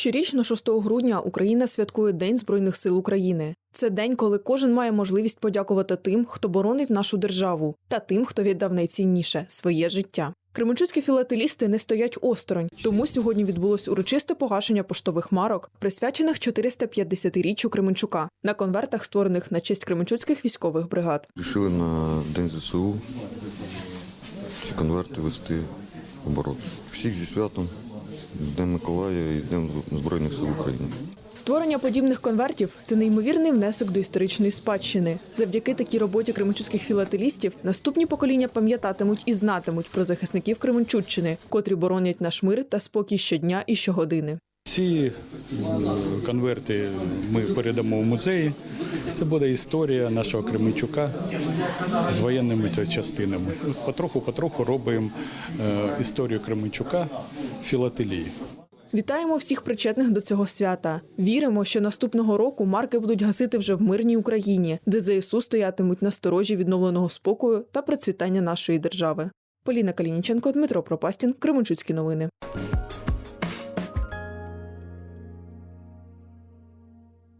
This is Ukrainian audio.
Щорічно 6 грудня Україна святкує День Збройних сил України. Це день, коли кожен має можливість подякувати тим, хто боронить нашу державу, та тим, хто віддав найцінніше своє життя. Кременчуцькі філателісти не стоять осторонь, тому сьогодні відбулось урочисте погашення поштових марок, присвячених 450-річчю Кременчука на конвертах, створених на честь кременчуцьких військових бригад. Рішили на День ЗСУ ці конверти вести оборот. Всіх зі святом, Днем Миколая і Днем Збройних сил України. Створення подібних конвертів це неймовірний внесок до історичної спадщини. Завдяки такій роботі кременчуцьких філателістів наступні покоління пам'ятатимуть і знатимуть про захисників Кременчуччини, котрі боронять наш мир та спокій щодня і щогодини. Ці конверти ми передамо в музеї. Це буде історія нашого Кременчука з воєнними частинами. Потроху-потроху робимо е, історію Кременчука філателії. Вітаємо всіх причетних до цього свята. Віримо, що наступного року марки будуть гасити вже в мирній Україні, де ЗСУ стоятимуть на сторожі відновленого спокою та процвітання нашої держави. Поліна Калініченко, Дмитро Пропастін, Кременчуцькі новини.